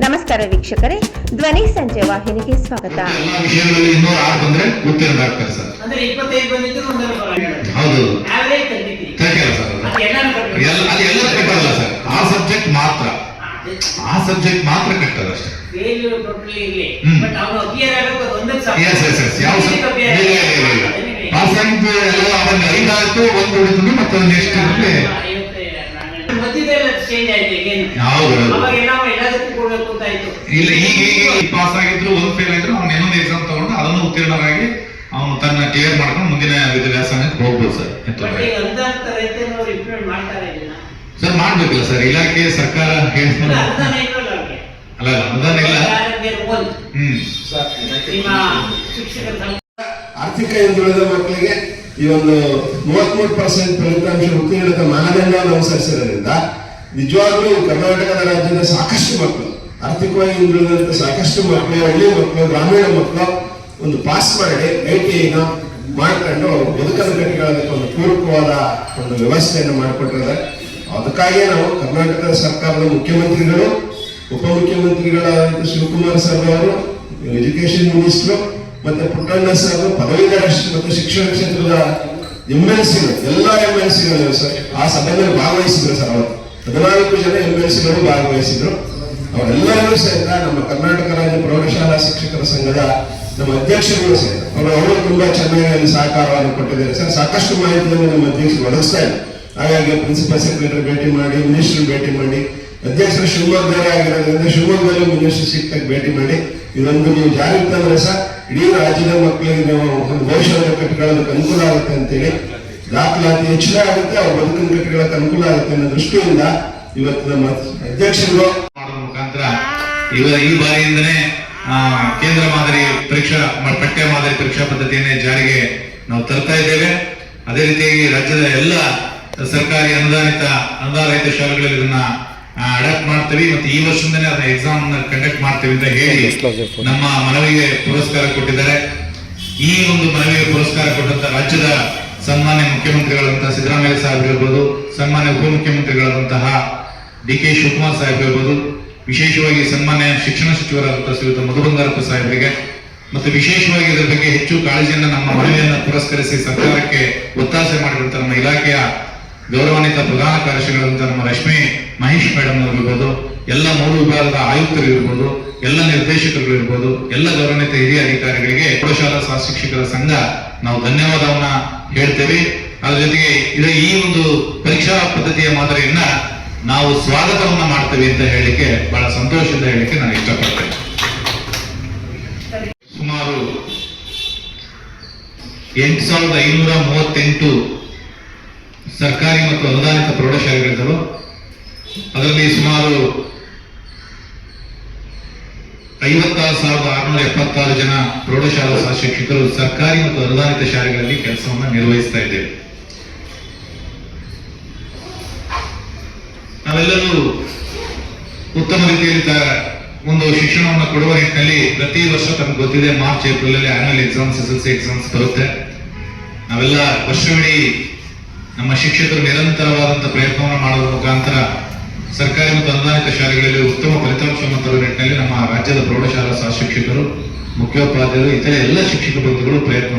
ನಮಸ್ಕಾರ ವೀಕ್ಷಕರೇ. ಧ್ವನಿ ಸಂಜೆ ವಾಹಿನಿಗೆ ಸ್ವಾಗತ. ಹೌದು. ಆ ಸಬ್ಜೆಕ್ಟ್ ಮಾತ್ರ. ಆ ಸಬ್ಜೆಕ್ಟ್ ಮಾತ್ರ ಕಟ್ಟದ ಅಷ್ಟೇ. ಅವ್ನು ಐದಾಯ್ತು ಒಂದು ಉಳಿದು ಮತ್ತೆ ಒಂದು ಎಷ್ಟು ಇರುತ್ತೆ. ಐವತ್ತೈದು, ನಾನು- ಮಧ್ಯದಲ್ಲ change ಆಯ್ತು ಹೌದು ಹೌದು. ಅವಾಗೆಲ್ಲ ನಾವು ಎಲ್ಲದಕ್ಕೂ ಕೊಡ್ಬೇಕು ಅಂತ ಆಯ್ತು. ಇಲ್ಲ ಈಗ ಈಗ ಪಾಸ್ ಆಗಿದ್ರು ಒಂದು ಫೇಲ್ ಆಗಿದ್ರು ಅವ್ನು ಇನ್ನೊಂದು ಎಕ್ಸಾಮ್ ತಗೊಂಡು ಅದನ್ನು ಉತ್ತೀರ್ಣರಾಗಿ ಅವನು ತನ್ನ ಕ್ಲಿಯರ್ ಮಾಡ್ಕೊಂಡು ಮುಂದಿನ ವಿದ್ಯಾಭ್ಯಾಸಕ್ಕೆ ಹೋಗ್ಬೋದು ಸರ್. ಸರ್ ಮಾಡ್ಬೇಕಲ್ಲ ಸರ್. ಇಲಾಖೆ ಸರ್ಕಾರ ಅಲ್ಲ, ಅಲ್ಲ ಅನುದಾನ ಇಲ್ಲ. ಆರ್ಥಿಕ ಹಿಂದುಳಿದ ಮಕ್ಕಳಿಗೆ ಈ ಒಂದು ಮೂವತ್ಮೂರು ಪರ್ಸೆಂಟ್ ಫಲಿತಾಂಶ ಉತ್ತೀರ್ಣತೆ ಮಾನದಂಡವನ್ನು ಅನುಸರಿಸಿರೋದ್ರಿಂದ ನಿಜವಾಗ್ಲೂ ಕರ್ನಾಟಕದ ರಾಜ್ಯದ ಸಾಕಷ್ಟು ಮಕ್ಕಳು ಆರ್ಥಿಕವಾಗಿ ಹಿಂದುಳಿದಂತ ಸಾಕಷ್ಟು ಮಕ್ಕಳು ಹಳ್ಳಿ ಮಕ್ಕಳು ಗ್ರಾಮೀಣ ಮಕ್ಕಳು ಒಂದು ಪಾಸ್ ಮಾಡಿ ಐ ಟಿ ಐನ ಮಾಡ್ಕೊಂಡು ಬದುಕಲು ಕಟ್ಟಿಕೊಳ್ಳೋದಕ್ಕೆ ಒಂದು ಪೂರಕವಾದ ಒಂದು ವ್ಯವಸ್ಥೆಯನ್ನು ಮಾಡಿಕೊಟ್ಟಿದ್ದಾರೆ. ಅದಕ್ಕಾಗಿಯೇ ನಾವು ಕರ್ನಾಟಕ ಸರ್ಕಾರದ ಮುಖ್ಯಮಂತ್ರಿಗಳು, ಉಪಮುಖ್ಯಮಂತ್ರಿಗಳಾದಂಥ ಶಿವಕುಮಾರ್ ಸರ್ ಅವರು ಎಜುಕೇಶನ್ ಮಿನಿಸ್ಟ್ರು ಮತ್ತೆ ಪುಟ್ಟಣ್ಣ ಸರ್, ಪದವೀಧರ ಮತ್ತು ಶಿಕ್ಷಣ ಕ್ಷೇತ್ರದ ಎಂ ಎಲ್ ಸಿಗಳು ಎಲ್ಲ ಎಂ ಎಲ್ ಸಿಗಳು ಸರ್. ಆ ಸಭೆಯಲ್ಲಿ ಭಾಗವಹಿಸಿದ್ರು ಸರ್ ಅವರು. ಹದಿನಾಲ್ಕು ಜನ ಎಂ ಎಲ್ ಸಿಗಳು ಭಾಗವಹಿಸಿದ್ರು. ಅವರೆಲ್ಲರೂ ಸಹಿತ ನಮ್ಮ ಕರ್ನಾಟಕ ರಾಜ್ಯ ಪ್ರೌಢಶಾಲಾ ಶಿಕ್ಷಕರ ಸಂಘದ ನಮ್ಮ ಅಧ್ಯಕ್ಷರುಗಳು ಸೇರಿದ ಅವರು ಅವರು ತುಂಬಾ ಚೆನ್ನಾಗಿ ಸಹಕಾರವನ್ನು ಕೊಟ್ಟಿದ್ದಾರೆ ಸರ್. ಸಾಕಷ್ಟು ಮಾಹಿತಿಯನ್ನು ನಮ್ಮ ಅಧ್ಯಕ್ಷರು ಒದಗಿಸ್ತಾ ಇದ್ದಾರೆ. ಹಾಗಾಗಿ ಪ್ರಿನ್ಸಿಪಲ್ ಸೆಕ್ರೆಟರಿ ಭೇಟಿ ಮಾಡಿ, ಮಿನಿಸ್ಟರ್ ಭೇಟಿ ಮಾಡಿ, ಅಧ್ಯಕ್ಷರು ಶಿವಮೊಗ್ಗದವರೇ ಆಗಿರೋದ್ರಿಂದ ಶಿವಮೊಗ್ಗದಲ್ಲಿ ಮಿನಿಸ್ಟರ್ ಶಿಕ್ಷಕ ಭೇಟಿ ಮಾಡಿ, ಇದೊಂದು ನೀವು ಜಾರಿ ತಂದ್ರೆ ಸರ್ ಇಡೀ ರಾಜ್ಯದ ಮಕ್ಕಳಿಗೆ ನಾವು ಒಂದು ಭವಿಷ್ಯವನ್ನು ಕಟ್ಟಿಕೊಳ್ಳೋದಕ್ಕೆ ಅನುಕೂಲ ಆಗುತ್ತೆ ಅಂತೇಳಿ ದಾಖಲಾತಿ ಹೆಚ್ಚಿನ ಆಗುತ್ತೆ, ಅವ್ರ ಬದುಕಿನ ಕಟ್ಟಿಕೊಳ್ಳೋಕೆ ಅನುಕೂಲ ಆಗುತ್ತೆ ಅನ್ನೋ ದೃಷ್ಟಿಯಿಂದ ಇವತ್ತು ನಮ್ಮ ಅಧ್ಯಕ್ಷರು ಮುಖಾಂತರ ಇವ ಈ ಬಾರಿಯಿಂದನೇ ಆ, ಕೇಂದ್ರ ಮಾದರಿ ಪರೀಕ್ಷಾ ಪಠ್ಯ ಮಾದರಿ ಪರೀಕ್ಷಾ ಪದ್ಧತಿಯನ್ನೇ ಜಾರಿಗೆ ನಾವು ತರ್ತಾ ಇದ್ದೇವೆ. ಅದೇ ರೀತಿಯಾಗಿ ರಾಜ್ಯದ ಎಲ್ಲ ಸರ್ಕಾರಿ ಅನುದಾನಿತ ಅನುದಾನಿತ ಶಾಲೆಗಳಲ್ಲಿ ಇದನ್ನ ಅಡಾಪ್ಟ್ ಮಾಡ್ತೀವಿ ಮತ್ತೆ ಈ ವರ್ಷದಿಂದನೇ ಅದನ್ನ ಎಕ್ಸಾಮ್ ಕಂಡಕ್ಟ್ ಮಾಡ್ತೀವಿ ಅಂತ ಹೇಳಿ ನಮ್ಮ ಮನವಿಗೆ ಪುರಸ್ಕಾರ ಕೊಟ್ಟಿದ್ದಾರೆ. ಈ ಒಂದು ಮನವಿಗೆ ಪುರಸ್ಕಾರ ಕೊಟ್ಟಂತ ರಾಜ್ಯದ ಸನ್ಮಾನ್ಯ ಮುಖ್ಯಮಂತ್ರಿಗಳಂತಹ ಸಿದ್ದರಾಮಯ್ಯ ಸಾಹೇಬ್ ಇರ್ಬೋದು ಸನ್ಮಾನ್ಯ ಉಪಮುಖ್ಯಮಂತ್ರಿಗಳಾದಂತಹ ಡಿ ಕೆ ಶಿವಕುಮಾರ್ ಸಾಹೇಬ್ ಇರ್ಬೋದು ವಿಶೇಷವಾಗಿ ಸನ್ಮಾನ್ಯ ಶಿಕ್ಷಣ ಸಚಿವರಾದಂತಹ ಶ್ರೀಯುತ ಮಧುಬಂಗಾರಪ್ಪ ಸಾಹೇಬರಿಗೆ ಮತ್ತು ವಿಶೇಷವಾಗಿ ಇದರ ಬಗ್ಗೆ ಹೆಚ್ಚು ಕಾಳಜಿಯನ್ನು ನಮ್ಮ ಮನವಿಯನ್ನು ಪುರಸ್ಕರಿಸಿ ಸರ್ಕಾರಕ್ಕೆ ಒತ್ತಾಸೆ ಮಾಡಿದಂತ ನಮ್ಮ ಇಲಾಖೆಯ ಗೌರವಾನ್ವಿತ ಪ್ರಧಾನ ಕಾರ್ಯದರ್ಶಿಗಳಂತ ನಮ್ಮ ರಶ್ಮಿ ಮಹೇಶ್ ಮೇಡಮ್ ಅವರಿರ್ಬೋದು ಎಲ್ಲ ಮೂರು ವಿಭಾಗದ ಆಯುಕ್ತರು ಇರ್ಬೋದು, ಎಲ್ಲ ನಿರ್ದೇಶಕರು ಇರ್ಬೋದು, ಎಲ್ಲ ಗೌರವಾನ್ವಿತ ಹಿರಿಯ ಅಧಿಕಾರಿಗಳಿಗೆ ಪ್ರೌಢಶಾಲಾ ಸಹ ಶಿಕ್ಷಕರ ಸಂಘ ನಾವು ಧನ್ಯವಾದವನ್ನ ಹೇಳ್ತೇವೆ. ಅದರ ಜೊತೆಗೆ ಈ ಒಂದು ಪರೀಕ್ಷಾ ಪದ್ಧತಿಯ ಮಾದರಿಯನ್ನ ನಾವು ಸ್ವಾಗತವನ್ನು ಮಾಡ್ತೇವೆ ಅಂತ ಹೇಳಲಿಕ್ಕೆ ಬಹಳ ಸಂತೋಷದ ಹೇಳಲಿಕ್ಕೆ ನಾನು ಇಷ್ಟಪಡ್ತೇನೆ. ಸುಮಾರು ಎಂಟು ಸಾವಿರದ ಐನೂರ ಮೂವತ್ತೆಂಟು ಸರ್ಕಾರಿ ಮತ್ತು ಅನುದಾನಿತ ಪ್ರೌಢಶಾಲೆಗಳಿದ್ದವು. ಅದರಲ್ಲಿ ಸುಮಾರು ಐವತ್ತಾರು ಸಾವಿರದ ಆರುನೂರ ಎಪ್ಪತ್ತಾರು ಜನ ಪ್ರೌಢಶಾಲಾ ಶಿಕ್ಷಕರು ಸರ್ಕಾರಿ ಮತ್ತು ಅನುದಾನಿತ ಶಾಲೆಗಳಲ್ಲಿ ಕೆಲಸವನ್ನು ನಿರ್ವಹಿಸ್ತಾ ಇದ್ದೇವೆ. ನಾವೆಲ್ಲರೂ ಉತ್ತಮ ರೀತಿಯಲ್ಲಿ ಒಂದು ಶಿಕ್ಷಣವನ್ನು ಕೊಡುವ ನಿಟ್ಟಿನಲ್ಲಿ ಪ್ರತಿ ವರ್ಷ ತಮ್ಗೆ ಗೊತ್ತಿದೆ, ಮಾರ್ಚ್ ಏಪ್ರಿಲ್ ಅಲ್ಲಿ annual exams S L C exams ಬರುತ್ತೆ. ನಾವೆಲ್ಲ ವರ್ಷವಿಡೀ ನಮ್ಮ ಶಿಕ್ಷಕರು ನಿರಂತರವಾದಂತಹ ಪ್ರಯತ್ನವನ್ನು ಮಾಡುವ ಮುಖಾಂತರ ಸರ್ಕಾರಿ ಮತ್ತು ಅನುದಾನಿತ ಶಾಲೆಗಳಲ್ಲಿ ಉತ್ತಮ ಫಲಿತಾಂಶವನ್ನು ತರುವ ನಿಟ್ಟಿನಲ್ಲಿ ನಮ್ಮ ರಾಜ್ಯದ ಪ್ರೌಢಶಾಲಾ ಸಹ ಶಿಕ್ಷಕರು, ಮುಖ್ಯೋಪಾಧ್ಯಾಯರು, ಇತರೆ ಎಲ್ಲ ಶಿಕ್ಷಕ ಬಂಧುಗಳು ಮಾಡ್ತಾರೆ